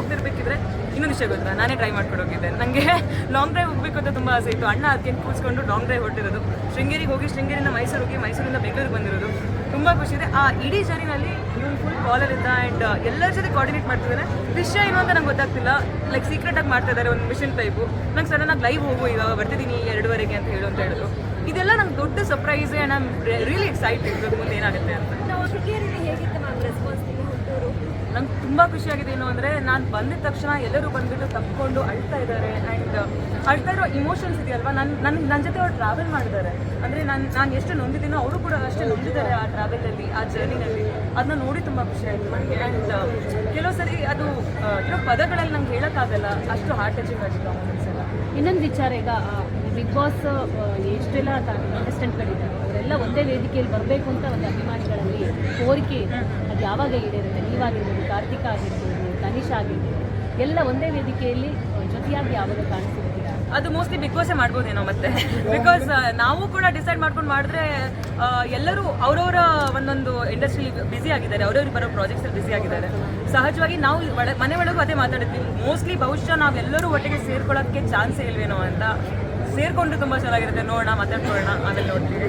ಹೋಗ್ತಿರ್ಬೇಕಿದ್ರೆ ಇನ್ನೊಂದು ವಿಷಯ ಗೊತ್ತಾ? ನಾನೇ ಟ್ರೈ ಮಾಡ್ಕೊಂಡು ಹೋಗಿದ್ದೆ. ನನಗೆ ಲಾಂಗ್ ಡ್ರೈವ್ ಹೋಗ್ಬೇಕು ಅಂತ ತುಂಬ ಆಸೆ ಇತ್ತು. ಅಣ್ಣ ಅದಕ್ಕೆ ಕೂತ್ಕೊಂಡು ಲಾಂಗ್ ಡ್ರೈವ್ ಹೊರಟಿರೋದು. ಶೃಂಗೇರಿಗೆ ಹೋಗಿ ಶೃಂಗೇರಿಯಿಂದ ಮೈಸೂರು ಹೋಗಿ ಮೈಸೂರಿಂದ ಬೆಂಗಳೂರಿಗೆ ಬಂದಿರೋದು. ತುಂಬ ಖುಷಿ ಇದೆ. ಆ ಇಡೀ ಜರ್ನಿನಲ್ಲಿ ಇವನು ಫುಲ್ ಕಾಲಲ್ಲಿದ್ದ ಆ್ಯಂಡ್ ಎಲ್ಲರ ಜೊತೆ ಕೋಆರ್ಡಿನೇಟ್ ಮಾಡ್ತಿದ್ದಾನೆ ವಿಷಯ ಏನು ಅಂತ ನಂಗೆ ಗೊತ್ತಾಗ್ತಿಲ್ಲ. ಲೈಕ್ ಸೀಕ್ರೆಟಾಗಿ ಮಾಡ್ತಾ ಇದ್ದಾರೆ ಒಂದು ಮಿಷನ್ ಟೈಪು ನಂಗೆ ಸಡನ್ನಾಗಿ ಲೈವ್ ಹೋಗು ಇವಾಗ ಬರ್ತಿದ್ದೀನಿ ಎರಡುವರೆಗೆ ಅಂತ ಹೇಳು ಅಂತ ಹೇಳಿದ್ರು. ಇದೆಲ್ಲ ನಂಗೆ ದೊಡ್ಡ surprise and I'm really excited ಮುಂದೆ ಏನಾಗುತ್ತೆ ಅಂತ. ನಂಗೆ ತುಂಬ ಖುಷಿಯಾಗಿದೆ ಏನು ಅಂದರೆ ನಾನು ಬಂದಿದ ತಕ್ಷಣ ಎಲ್ಲರೂ ಬಂದ್ಬಿಟ್ಟು ತಪ್ಪಿಕೊಂಡು ಅಳ್ತಾ ಇದ್ದಾರೆ ಆ್ಯಂಡ್ ಅಳ್ತಾ ಇರೋ ಇಮೋಷನ್ಸ್ ಇದೆಯಲ್ವಾ? ನನ್ನ ನನ್ನ ನನ್ನ ಜೊತೆ ಅವ್ರು ಟ್ರಾವೆಲ್ ಮಾಡಿದ್ದಾರೆ ಅಂದರೆ ನಾನು ನಾನು ಎಷ್ಟು ನೊಂದಿದ್ದೀನೋ ಅವರು ಕೂಡ ಅಷ್ಟೇ ನೊಂದಿದ್ದಾರೆ ಆ ಟ್ರಾವೆಲಲ್ಲಿ ಆ ಜರ್ನಿನಲ್ಲಿ ಅದನ್ನ ನೋಡಿ ತುಂಬ ಖುಷಿ ಆಯ್ತು ನನಗೆ. ಆ್ಯಂಡ್ ಕೆಲವು ಸರಿ ಅದು ಇರೋ ಪದಗಳಲ್ಲಿ ನಂಗೆ ಹೇಳೋಕ್ಕಾಗಲ್ಲ. ಅಷ್ಟು ಹಾರ್ಟ್ ಟಚಿಂಗ್ ಆಗಿತ್ತು ಇನ್ನೊಂದು ವಿಚಾರ ಈಗ ಬಿಗ್ ಬಾಸ್ ಎಷ್ಟೆಲ್ಲ ಕಂಟೆಸ್ಟೆಂಟ್ಗಳಿದ್ದಾರೆ ಅವರೆಲ್ಲ ಒಂದೇ ವೇದಿಕೆಯಲ್ಲಿ ಬರಬೇಕು ಅಂತ ಒಂದು ಅಭಿಮಾನಿಗಳಲ್ಲಿ ಕೋರಿಕೆ ಅದು ಯಾವಾಗ ಈಡೇರುತ್ತೆ? ನೀವಾಗಿರ್ಬೋದು, ಕಾರ್ತಿಕ ಆಗಿರ್ಬೋದು, ತನಿಷ್ ಆಗಿರ್ಬೋದು, ಎಲ್ಲ ಒಂದೇ ವೇದಿಕೆಯಲ್ಲಿ ಜೊತೆಯಾಗಿ ಯಾವಾಗ ಕಾಣಿಸ್ತಿರ್ತೀರಾ ಅದು ಮೋಸ್ಟ್ಲಿ ಬಿಗ್ ಬಾಸೇ ಮಾಡ್ಬೋದೇನೋ ಮತ್ತೆ. ಬಿಕಾಸ್ ನಾವು ಕೂಡ ಡಿಸೈಡ್ ಮಾಡ್ಕೊಂಡು ಮಾಡಿದ್ರೆ ಎಲ್ಲರೂ ಅವರವರ ಒಂದೊಂದು ಇಂಡಸ್ಟ್ರಿಲಿ ಬ್ಯುಸಿ ಆಗಿದ್ದಾರೆ ಅವ್ರವ್ರಿಗೆ ಬರೋ ಪ್ರಾಜೆಕ್ಟ್ಸ್ ಅಲ್ಲಿ ಬ್ಯುಸಿ ಆಗಿದ್ದಾರೆ. ಸಹಜವಾಗಿ ನಾವು ಮನೆ ಒಳಗೂ ಅದೇ ಮಾತಾಡ್ತೀವಿ ಮೋಸ್ಟ್ಲಿ ಬಹುಶಃ ನಾವೆಲ್ಲರೂ ಒಟ್ಟಿಗೆ ಸೇರ್ಕೊಳ್ಳೋಕ್ಕೆ ಚಾನ್ಸ್ ಇಲ್ವೇನೋ ಅಂತ. ಸೇರ್ಕೊಂಡ್ರೆ ತುಂಬ ಚೆನ್ನಾಗಿರುತ್ತೆ. ನೋಡೋಣ, ಮಾತಾಡ್ಕೊಳ್ಳೋಣ, ಆಮೇಲೆ ನೋಡ್ತೀವಿ.